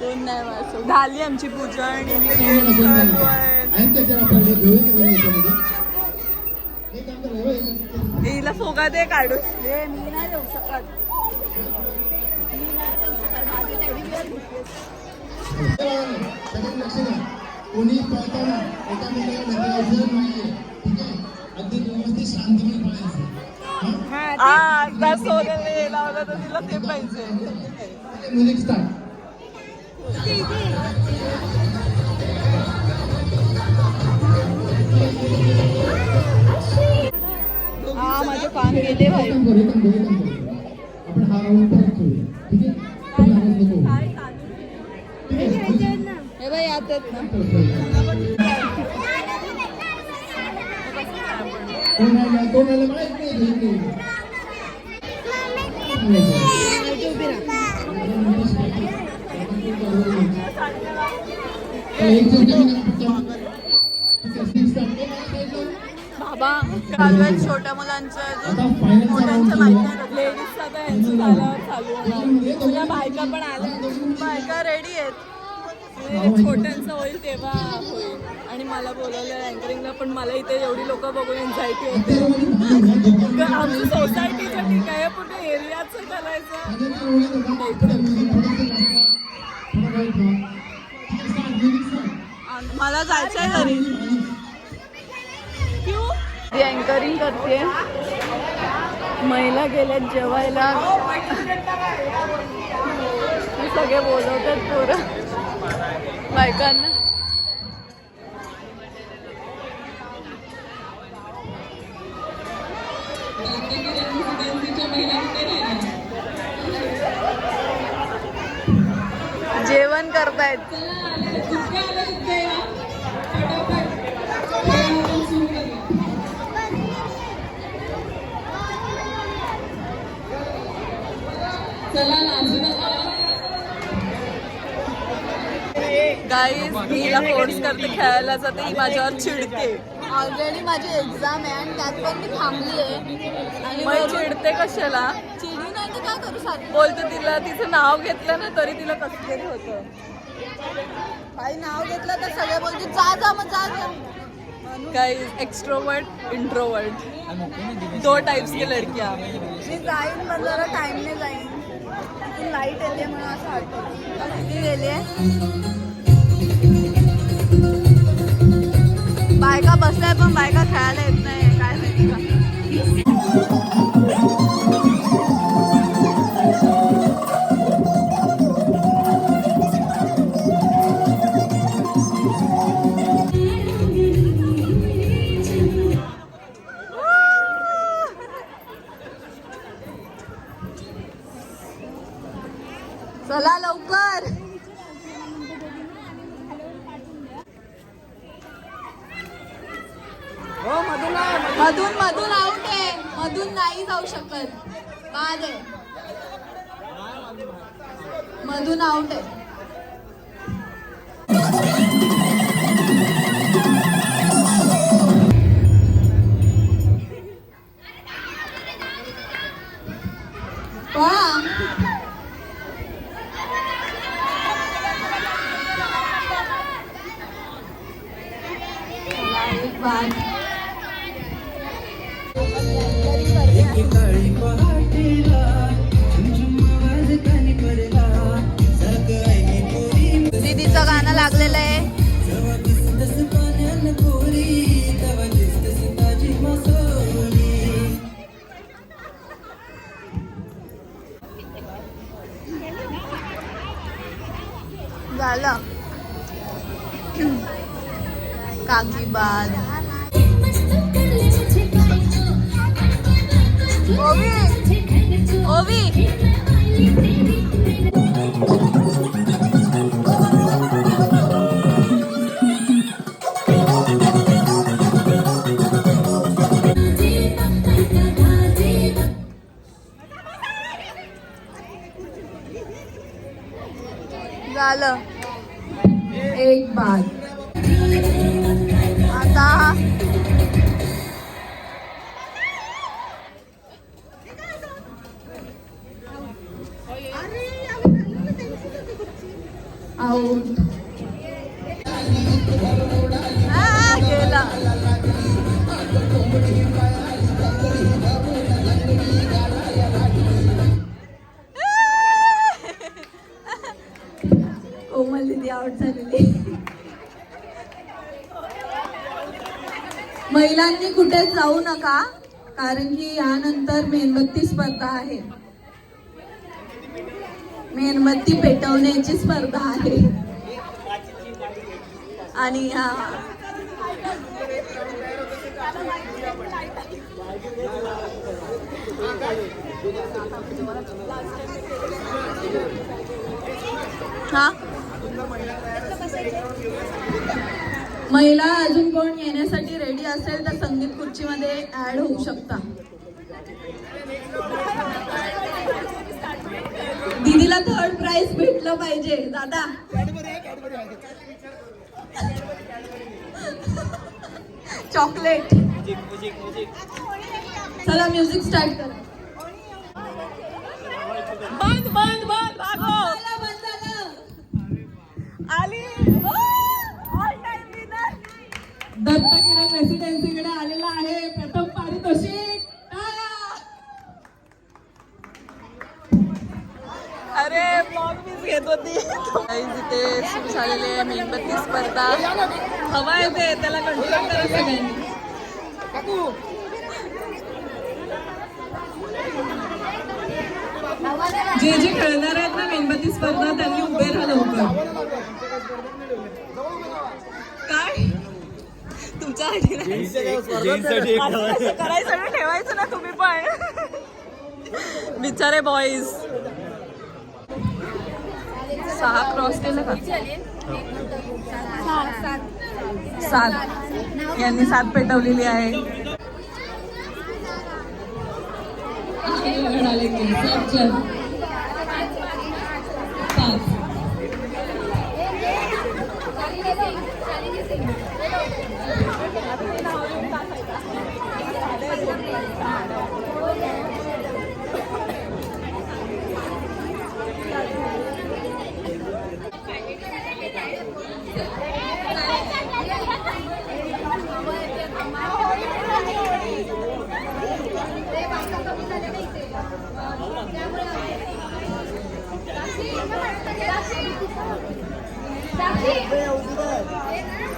कोण नाही वाचव झाली आमची पूजा आणि हिला फोगा दे काढून हे मी नाही देऊ शकत. कोणी पळताना एका मिनिटाला ढकलायचं नाहीये. ठीक आहे? अगदी व्यवस्थित शांतपणे पळायचं. हा? एकदा सोन्याने लावलं तर तिला ते पाहिजे म्युझिक स्टार्ट हा माझे पान गेले भाई. आपण हा राऊंड ठीक आहे? हे बाई ना खेळ, खेळ. कोण आलं? बाबा चालू छोट्या मुलांचं मोठ्यांचं माहिती लेडीज आता यांचं चालू तुझ्या बायका पण आल्या. बायका रेडी आहेत. छोट्यांचं होईल तेव्हा होईल. आणि मला बोलवलं अँकरिंगला पण मला इथे एवढी लोक बघून एन्झायटी होते. आमची सोसायटीचं ठीक आहे पण एरियाचं करायचं. मला जायचंय घरी. क्यू? ती अँकरिंग करते महिला गेल्यात जेवायला. हे सगळे बोलवतात पोरं. बायकांना जेवण करतायत. चला गाईज मी हिला फोर्स करते खेळायला जाते ही माझ्यावर चिडते. ऑलरेडी माझी एक्झाम आहे आणि त्यात पण मी थांबली आहे. आणि मग चिडते कशाला? चिडू नाही तर काय करू सारखं? बोलते तिला तिचं नाव घेतलं ना तरी तिला कसं तरी होतं. काही नाव घेतलं तर सगळे बोलते जा जा मग जा जा. गाइस एक्स्ट्रोवर्ट इंट्रोवर्ट दो टाइप्स की लड़कियां. मी जाईन पण जरा टाईमने जाईन. लाइट येते म्हणून असं वाटतं. किती गेले बायका बसल्या पण बायका खेळायला येत नाही काय माहिती का? काळी पहाटेला झुमझुम आवाज कानी पडला दीदीचं गाणं लागलेलं आहे. झालं काकी बाद ओवी ओवी महिलांनी कुठे जाऊ नका कारण की यानंतर मेणबत्ती स्पर्धा आहे. मेणबत्ती पेटवण्याची स्पर्धा आहे. आणि हा. हा? महिला अजून कोण येण्यासाठी रेडी असेल तर संगीत खुर्चीमध्ये ऍड होऊ शकता दीदीला थर्ड प्राइज भेटलं पाहिजे दादा चॉकलेट चला म्युझिक स्टार्ट करा बंद बंद बंद आली दत्तकिरण रेसिडेन्सीकडे आलेला आहे. प्रथम पारितोषिक. अरे ब्लॉग मीच घेत होती. इथे सुरू झालेली आहे मेणबत्ती स्पर्धा. हवा येते त्याला कंट्रोल करा सगळ्यांनी. जे जे खेळणार आहेत ना मेणबत्ती स्पर्धा त्यांनी उभे राहा लवकर. काय तुमच्या करायचं? ना ठेवायचं ना तुम्ही पण. बिचारे बॉईज सहा क्रॉस केलं का? सात. यांनी सात पेटवलेली आहे. आले की सात जण. पाच.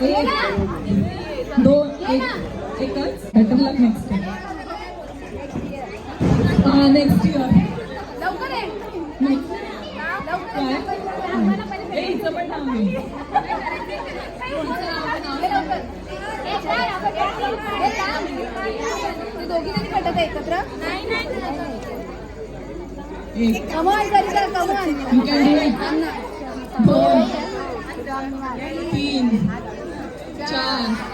एक, दोन एक एकच बेटर लक नेक्स्ट हा नेक्स्ट इयर हिचं पण नाव आहे. दोघी जणी पटत एकत्र एक कमल करीता कमल तीन चार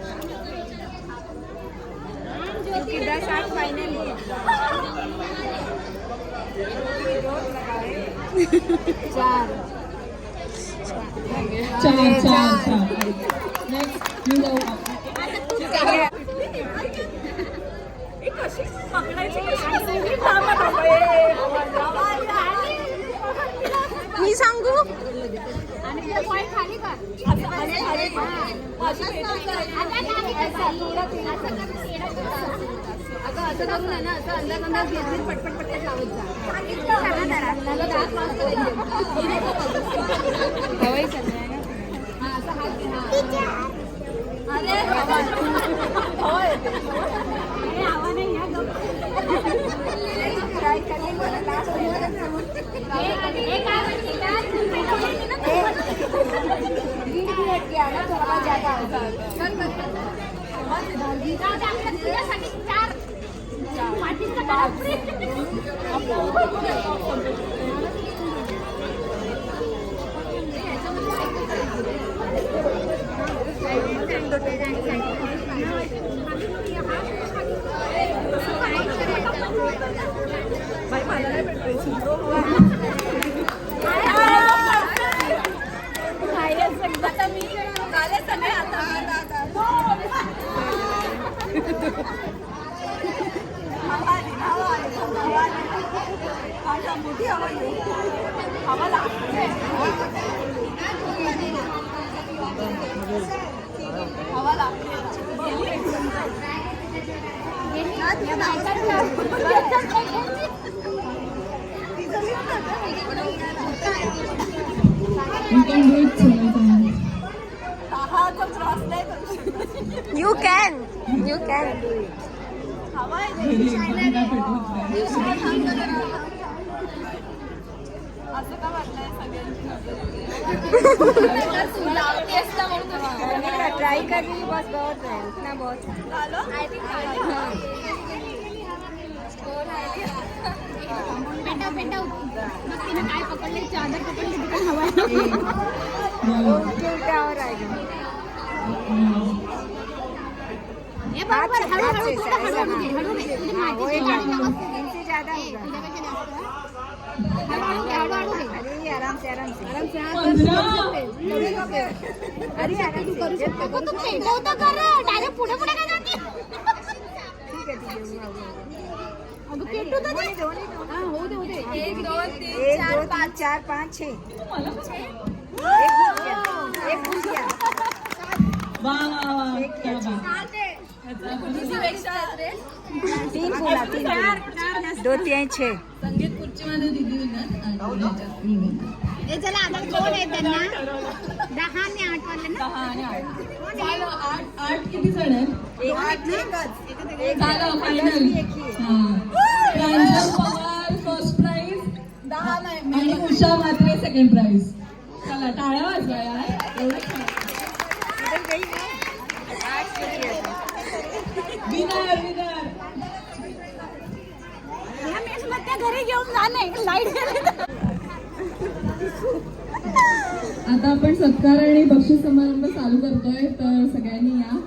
फायनल चार. चार चार. चार नेक्स्ट मी सांगू? आणि खाली का अगं असं करू नये ना असं अंदाज अंदाज घेत घेत पटपट पटपट लावत जा. हवाई चालू आहे ना? हा असं हात हा अरे हवा हवा येते हवा नाही चार You can. You can. असं का वाटलंय सगळ्यांची ट्राई कर रही बस बहुत है इतना बहुत झालं मग तिने काय पकडले चादर पकडली तिकडे हवा बरोबर थोडं घे, हळू घे. तुझी माहिती घे, घे. अरे आराम से आराम से आराम से हाथ अरे आराम से करू शकतो. तू पेटवतो कर डायरेक्ट पुढे पुढे काय जाते? ठीक आहे ठीक आहे. एक दोन तीन चार दो तीन चार पाँच छः. तीन फुला तीन दो तीन छः. संगीत. हे चला आता कोण आहे त्यांना? दहा आणि आठ वाले ना? दहा आणि आठ. किती जण आहेत? एक झालं final Usha Matre second prize चला टाळ्या वाजवा यार. Winner winner. घरी घेऊन जाणे लाइट आता आपण सत्कार आणि बक्षीस समारंभ चालू करतोय तर सगळ्यांनी या.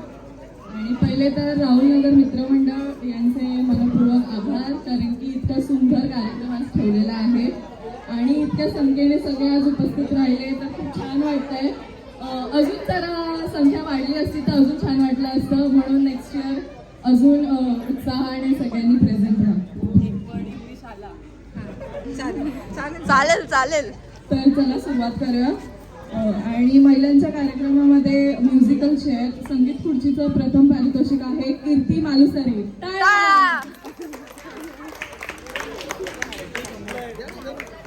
आणि पहिले तर राहुल नगर मित्रमंडळ यांचे मनपूर्वक आभार कारण की इतका सुंदर कार्यक्रम आज ठेवलेला आहे. आणि इतक्या संख्येने सगळे आज उपस्थित राहिले तर खूप छान वाटतंय. अजून जरा संख्या वाढली असती तर अजून छान वाटलं असतं. म्हणून नेक्स्ट इयर अजून उत्साहाने सगळ्यांनी प्रेझेंट राहा. चालेल चालेल तर चला सुरुवात करूया. आणि महिलांच्या कार्यक्रमामध्ये म्युझिकल चेअर संगीत खुर्चीचं प्रथम पारितोषिक आहे कीर्ती मालुसरे.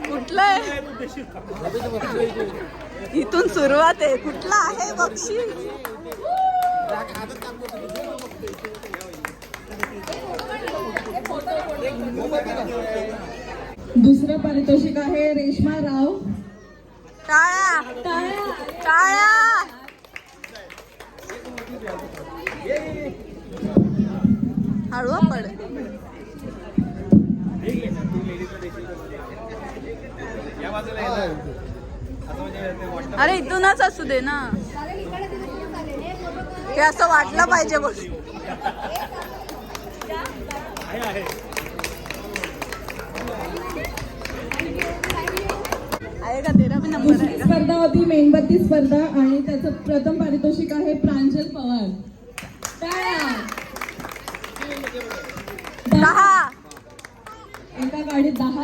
टाळ्या. कुठलंय? इथून सुरुवात आहे. कुठला आहे? बक्षीस. दुसरं पारितोषिक आहे रेश्मा राव. टाळ्या. टाळ्या. हळू पड. अरे इथूनच असू दे ना. हे असं वाटलं पाहिजे बघ दुसरी स्पर्धा होती मेणबत्ती स्पर्धा आणि त्याचं प्रथम पारितोषिक आहे प्रांजल पवार. दहा. एका गाडीत दहा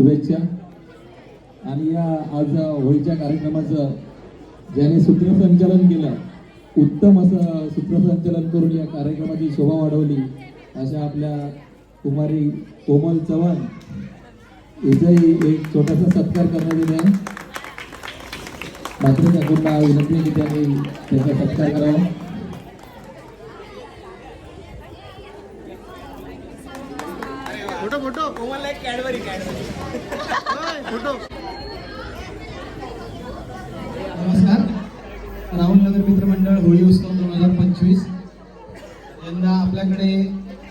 शुभेच्छा. आणि या आज होळीच्या कार्यक्रमाचं ज्याने सूत्रसंचालन केलं उत्तम असं सूत्रसंचालन करून या कार्यक्रमाची शोभा वाढवली अशा आपल्या कुमारी कोमल चव्हाण हिचाही एक छोटासा सत्कार करण्यात येत आहे. मात्र ठाकूरला विनंती की त्यांनी त्याचा सत्कार करावा नमस्कार राहुल नगर मित्रमंडळ होळी उत्सव दोन हजार पंचवीस. यंदा आपल्याकडे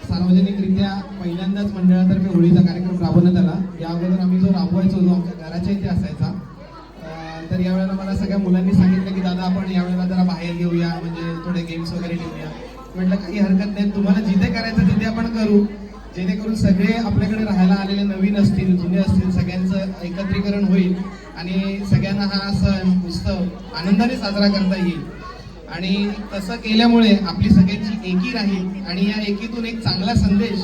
सार्वजनिकरित्या पहिल्यांदाच मंडळातर्फे होळीचा कार्यक्रम राबवण्यात आला. या अगोदर आम्ही जो राबवायचो जो आमच्या घराच्या इथे असायचा तर यावेळेला मला सगळ्या मुलांनी सांगितलं की दादा आपण यावेळेला जरा बाहेर घेऊया म्हणजे थोडे गेम्स वगैरे ठेवूया. म्हटलं काही हरकत नाही तुम्हाला जिथे करायचं तिथे आपण करू. जेणेकरून सगळे आपल्याकडे राहायला आलेले नवीन असतील जुने असतील सगळ्यांचं एकत्रीकरण होईल आणि सगळ्यांना हा सण उत्सव आनंदाने साजरा करता येईल. आणि तसं केल्यामुळे आपली सगळ्यांची एकी राहील आणि या एकीतून एक चांगला संदेश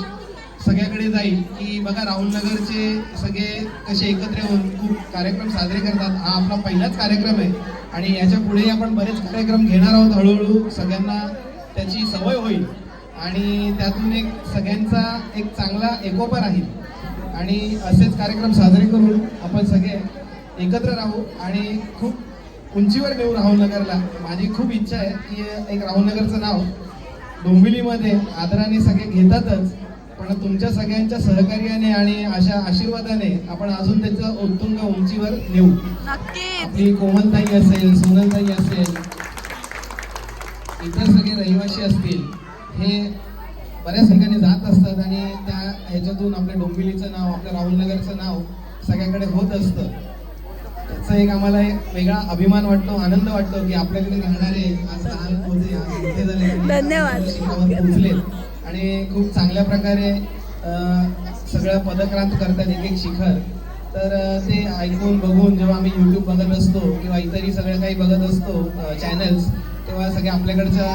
सगळ्याकडे जाईल की बघा राहुल नगरचे सगळे कसे एकत्र येऊन खूप कार्यक्रम साजरे करतात. हा आपला पहिलाच कार्यक्रम आहे आणि याच्यापुढे आपण बरेच कार्यक्रम घेणार आहोत हळूहळू. सगळ्यांना त्याची सवय होईल आणि त्यातून एक सगळ्यांचा एक चांगला एकोपा राहील. आणि असेच कार्यक्रम साजरे करून आपण सगळे एकत्र राहू आणि खूप उंचीवर नेऊ राहुल नगरला. माझी खूप इच्छा आहे की एक राहुल नगरचं नाव डोंबिवलीमध्ये आदराने सगळे घेतातच पण तुमच्या सगळ्यांच्या सहकार्याने आणि अशा आशीर्वादाने आपण अजून त्याचं उत्तुंग उंचीवर नेऊ. आपली कोमलताई असेल सोनलताई असेल इतर सगळे रहिवासी असतील हे बऱ्याच ठिकाणी जात असतात आणि त्या ह्याच्यातून आपल्या डोंबिवलीचं नाव आपल्या राहुलनगरचं नाव सगळ्याकडे होत असतं. त्याचा एक आम्हाला एक वेगळा अभिमान वाटतो आनंद वाटतो की आपल्याकडे राहणारे आज लहान होते आज मोठे झाले. धन्यवाद. पोहोचले. आणि खूप चांगल्या प्रकारे सगळं पदक्रांत करतात एक एक शिखर. तर ते ऐकून बघून जेव्हा आम्ही यूट्यूब बघत असतो किंवा इतरही सगळं काही बघत असतो चॅनल्स तेव्हा सगळ्या आपल्याकडच्या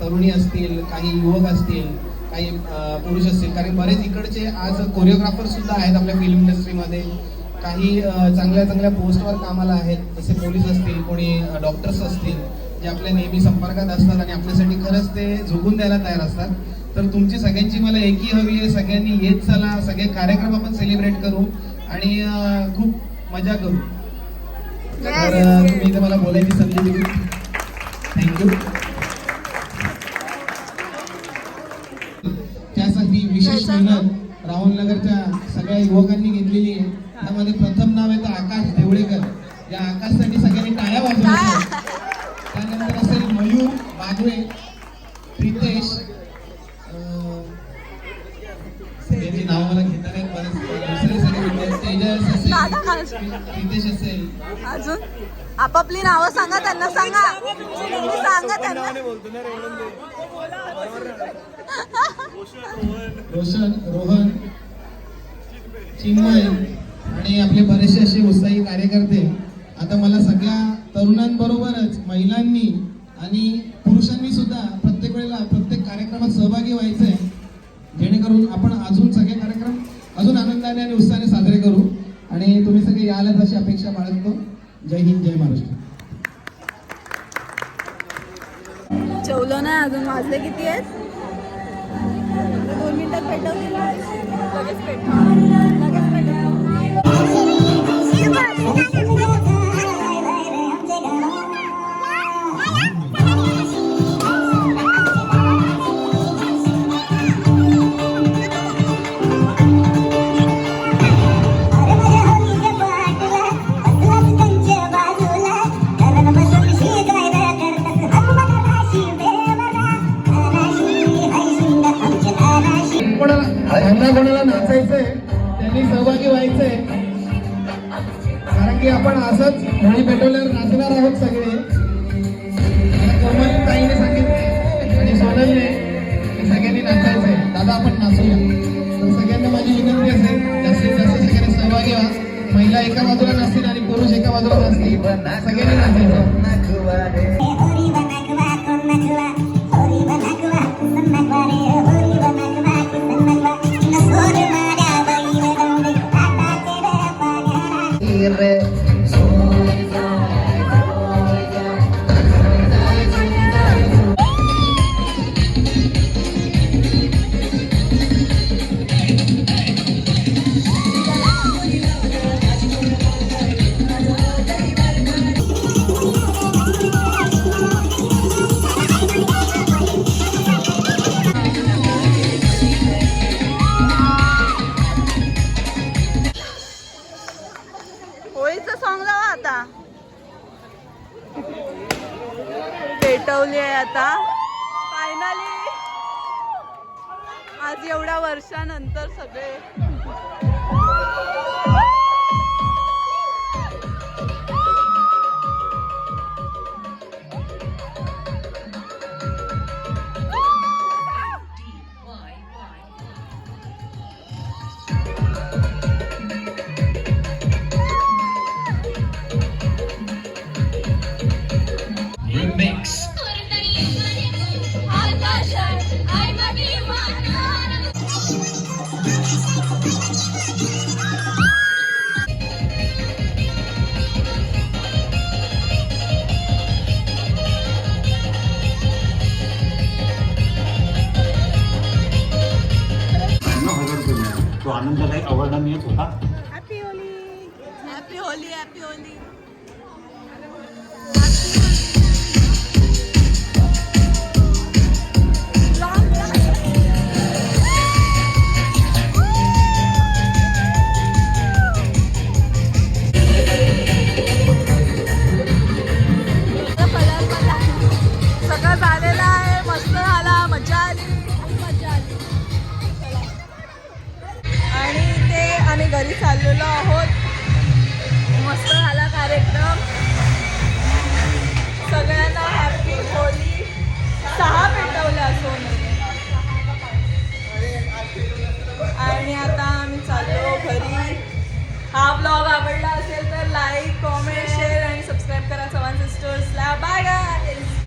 तरुणी असतील काही युवक असतील काही पुरुष असतील. कारण बरेच इकडचे आज कोरिओग्राफर सुद्धा आहेत आपल्या फिल्म इंडस्ट्रीमध्ये काही चांगल्या चांगल्या पोस्टवर कामाला आहेत जसे पोलीस असतील कोणी डॉक्टर्स असतील जे आपल्या नेहमी संपर्कात असतात आणि आपल्यासाठी खरंच ते झोकून द्यायला तयार असतात. तर तुमची सगळ्यांची मला एकी हवी आहे सगळ्यांनी येत चला सगळे कार्यक्रम आपण सेलिब्रेट करू आणि खूप मजा करू. तर तुम्ही इथे मला बोलायची संधी दिली. थँक्यू त्यासाठी विशेष मेहनत राहुल नगरच्या सगळ्या युवकांनी घेतलेली आहे. त्यामध्ये प्रथम नाव येतं आकाश देवळेकर. या आकाशसाठी सगळ्यांनी टाळ्या वाजवायच्या त्यानंतर असेल मयूर बागवे प्रितेश सगळ्यांची नावं मला घेता नाहीत बरेच दुसरे सगळे विद्यार्थी तेजस असेल प्रितेश असेल. अजून? आपापली नावं सांगा त्यांना सांगा. सांगा त्यांना. रोशन रोहन चिन्मय आणि आपले बरेचसे असे उत्साही कार्यकर्ते. आता मला सगळ्या तरुणांबरोबरच महिलांनी आणि पुरुषांनी सुद्धा प्रत्येक वेळेला प्रत्येक कार्यक्रमात सहभागी व्हायचं आहे जेणेकरून आपण अजून सगळे कार्यक्रम अजून आनंदाने आणि उत्साहाने साजरे करू. आणि तुम्ही सगळे यालाच अशी अपेक्षा बाळगतो. जय हिंद जय महाराष्ट्र. जेवलो नाही अजून? वाजले किती आहेत? दोन मिनिटात पेटवतील लगेच कोणाला नाचायचंय त्यांनी सहभागी व्हायचंय. की आपण असंच होळी पेटवल्यावर नाचणार आहोत सगळे. कोमल ताईने सांगितले आणि सोनलने सगळ्यांनी नाचायचं आहे दादा आपण नाचूया. तर सगळ्यांना माझी विनंती असेल जास्तीत जास्त सगळ्यांनी सहभागी व्हा. महिला एका बाजूला नसतील आणि पुरुष एका बाजूला नसतील सगळ्यांनी नाचायचं.